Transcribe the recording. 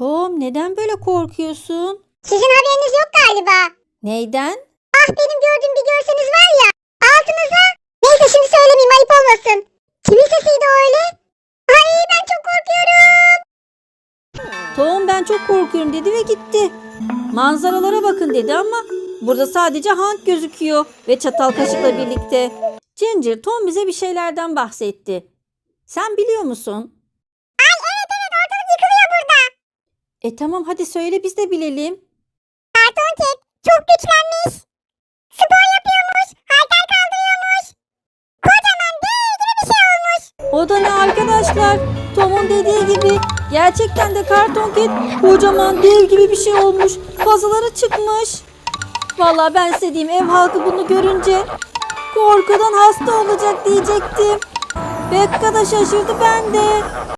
Tom neden böyle korkuyorsun? Sizin haberiniz yok galiba. Neyden? Ah benim gördüğüm bir görseniz var ya. Altınıza. Neyse şimdi söylemeyeyim ayıp olmasın. Kimin sesiydi o öyle? Ay ben çok korkuyorum. Tom ben çok korkuyorum dedi ve gitti. Manzaralara bakın dedi ama burada sadece Hank gözüküyor ve çatal kaşıkla birlikte. Ginger, Tom bize bir şeylerden bahsetti. Sen biliyor musun? E tamam hadi söyle biz de bilelim. Karton ket çok güçlenmiş. Spor yapıyormuş. Halter kaldırıyormuş. Kocaman dev gibi bir şey olmuş. O da ne arkadaşlar? Tom'un dediği gibi gerçekten de karton ket kocaman dev gibi bir şey olmuş. Fazlaları çıkmış. Vallahi ben diyeyim ev halkı bunu görünce korkudan hasta olacak diyecektim. Bekka da şaşırdı ben de.